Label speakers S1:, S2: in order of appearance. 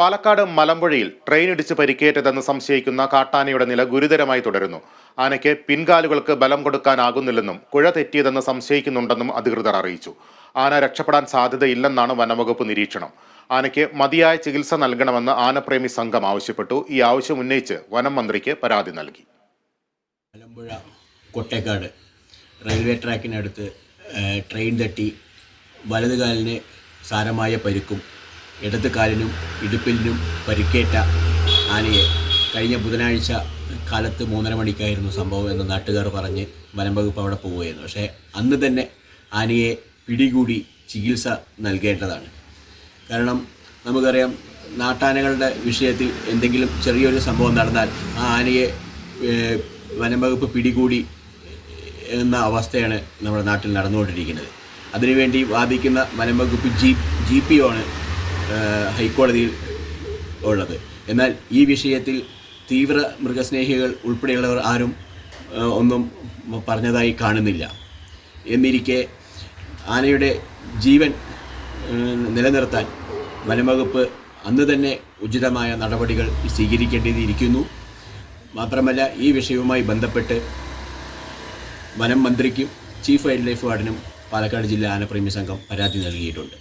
S1: Palakkad മലമ്പുഴയിൽ train ഇടിച്ച് പരിക്കേറ്റതെന്ന് സംശയിക്കുന്ന കാട്ടാനയുടെ നില ഗുരുതരമായി തുടരുന്നു. ആനയ്ക്ക് പിൻകാലുകൾക്ക് ബലം കൊടുക്കാനാകുന്നില്ലെന്നും കുഴ തെറ്റിയതെന്ന് സംശയിക്കുന്നുണ്ടെന്നും അധികൃതർ അറിയിച്ചു. ആന രക്ഷപ്പെടാൻ സാധ്യതയില്ലെന്നാണ് വനംവകുപ്പ് നിരീക്ഷണം. ആനയ്ക്ക് മതിയായ ചികിത്സ നൽകണമെന്ന് ആനപ്രേമി സംഘം ആവശ്യപ്പെട്ടു. ഈ ആവശ്യം ഉന്നയിച്ച് വനം മന്ത്രിക്ക് പരാതി നൽകി.
S2: മലമ്പുഴ കൊട്ടേക്കാട് റെയിൽവേ ട്രാക്കിനടുത്ത് ട്രെയിൻ തട്ടി വലതുകാലിന് സാരമായ പരിക്കും ഇടത് കാലിനും ഇടുപ്പിലിനും പരിക്കേറ്റ ആനയെ കഴിഞ്ഞ ബുധനാഴ്ച കാലത്ത് മൂന്നര മണിക്കായിരുന്നു സംഭവം എന്ന് നാട്ടുകാർ പറഞ്ഞ് വനംവകുപ്പ് അവിടെ പോവുകയായിരുന്നു. പക്ഷേ അന്ന് തന്നെ ആനയെ പിടികൂടി ചികിത്സ നൽകേണ്ടതാണ്. കാരണം നമുക്കറിയാം നാട്ടാനകളുടെ വിഷയത്തിൽ എന്തെങ്കിലും ചെറിയൊരു സംഭവം നടന്നാൽ ആ ആനയെ വനംവകുപ്പ് വനം വകുപ്പ് പിടികൂടി എന്ന അവസ്ഥയാണ് നമ്മുടെ നാട്ടിൽ നടന്നുകൊണ്ടിരിക്കുന്നത്. അതിനുവേണ്ടി വാദിക്കുന്ന വനംവകുപ്പ് ജി ജി പി ഒ ആണ് ഹൈക്കോടതിയിൽ ഉള്ളത്. എന്നാൽ ഈ വിഷയത്തിൽ തീവ്ര മൃഗസ്നേഹികൾ ഉൾപ്പെടെയുള്ളവർ ആരും ഒന്നും പറഞ്ഞതായി കാണുന്നില്ല. എന്നിരിക്കെ ആനയുടെ ജീവൻ നിലനിർത്താൻ വനംവകുപ്പ് അന്ന് തന്നെ ഉചിതമായ നടപടികൾ സ്വീകരിക്കേണ്ടിയിരിക്കുന്നു. മാത്രമല്ല ഈ വിഷയവുമായി ബന്ധപ്പെട്ട് വനം മന്ത്രിക്കും ചീഫ് വൈൽഡ് ലൈഫ് വാർഡിനും പാലക്കാട് ജില്ലാ ആനപ്രേമി സംഘം പരാതി നൽകിയിട്ടുണ്ട്.